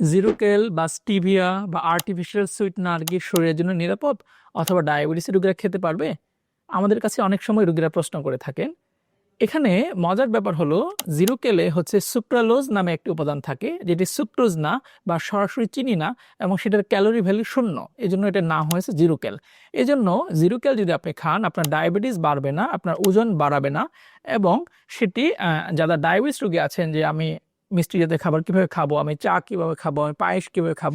Zerocal বা stevia বা artificial sweetener কি শরীরের জন্য নিরাপদ অথবা ডায়াবেটিসের রোগীরা খেতে পারবে? আমাদের কাছে অনেক সময় রোগীরা প্রশ্ন করে থাকেন। এখানে মজার ব্যাপার হলো জিরোকেলে হচ্ছে সুক্রালোজ নামে একটি উপাদান থাকে, যেটি সুক্রোজ না বা সরাসরি চিনি না এবং সেটার ক্যালোরি ভ্যালু শূন্য। এই জন্য এটার নাম হয়েছে জিরোকেল এই জন্য জিরোকেল যদি আপনি খান, আপনার ডায়াবেটিস বাড়বে না, আপনার ওজন বাড়াবে না এবং সেটি যারা ডায়াবেটিস রোগী আছেন যে আমি মিষ্টি জাতীয় খাবার কীভাবে খাব? আমি চা কীভাবে খাব? আমি পায়েস কীভাবে খাব?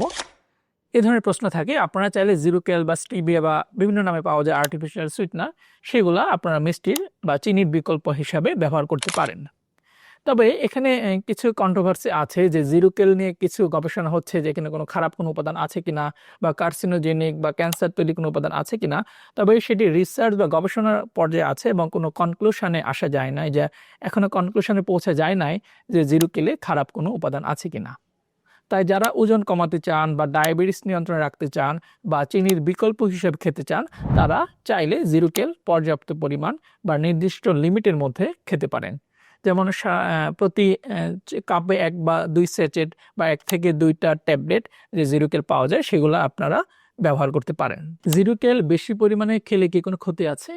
এ ধরনের প্রশ্ন থাকে। আপনারা চাইলে জিরোকেল বা স্টিভিয়া বা বিভিন্ন নামে পাওয়া যায় আর্টিফিশিয়াল সুইটনার সেগুলো আপনারা মিষ্টির বা চিনির বিকল্প হিসাবে ব্যবহার করতে পারেন। তবে এখানে কিছু কন্ট্রোভার্সি আছে যে জিরোকেল নিয়ে কিছু গবেষণা হচ্ছে যে এখানে কোনো খারাপ কোনো উপাদান আছে কিনা বা কার্সিনোজেনিক বা ক্যান্সার তৈরি কোনো উপাদান আছে কিনা। তবে সেটি রিসার্চ বা গবেষণার পর্যায়ে আছে এবং কোনো কনক্লুশনে আসা যায় নাই যে এখনও কনক্লুশনে পৌঁছা যায় নাই যে জিরোকেলে খারাপ কোনো উপাদান আছে কিনা। তাই যারা ওজন কমাতে চান বা ডায়াবেটিস নিয়ন্ত্রণে রাখতে চান বা চিনির বিকল্প হিসেবে খেতে চান, তারা চাইলে জিরোকেল পর্যাপ্ত পরিমাণ বা নির্দিষ্ট লিমিটের মধ্যে খেতে পারেন। যেমন প্রতি কাপে এক বা দুই সেচেট বা এক থেকে দুইটা ট্যাবলেট যে জিরোকেল পাওয়া যায় সেগুলো আপনারা ব্যবহার করতে পারেন। জিরোকেল বেশি পরিমাণে খেলে কি কোনো ক্ষতি আছে?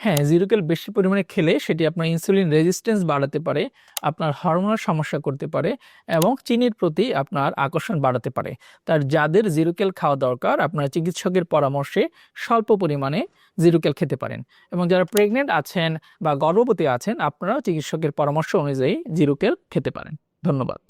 হ্যাঁ জিরোকেল বেশি পরিমাণে খেলে সেটি আপনার ইনসুলিন রেজিস্ট্যান্স বাড়াতে পারে, আপনার হরমোনাল সমস্যা করতে পারে এবং চিনির প্রতি আপনার আকর্ষণ বাড়াতে পারে। তার যাদের জিরোকেল খাওয়া দরকার, আপনার চিকিৎসকের পরামর্শে স্বল্প পরিমাণে জিরোকেল খেতে পারেন এবং যারা প্রেগনেন্ট আছেন বা গর্ভবতী আছেন, আপনারাও চিকিৎসকের পরামর্শ অনুযায়ী জিরোকেল খেতে পারেন। ধন্যবাদ।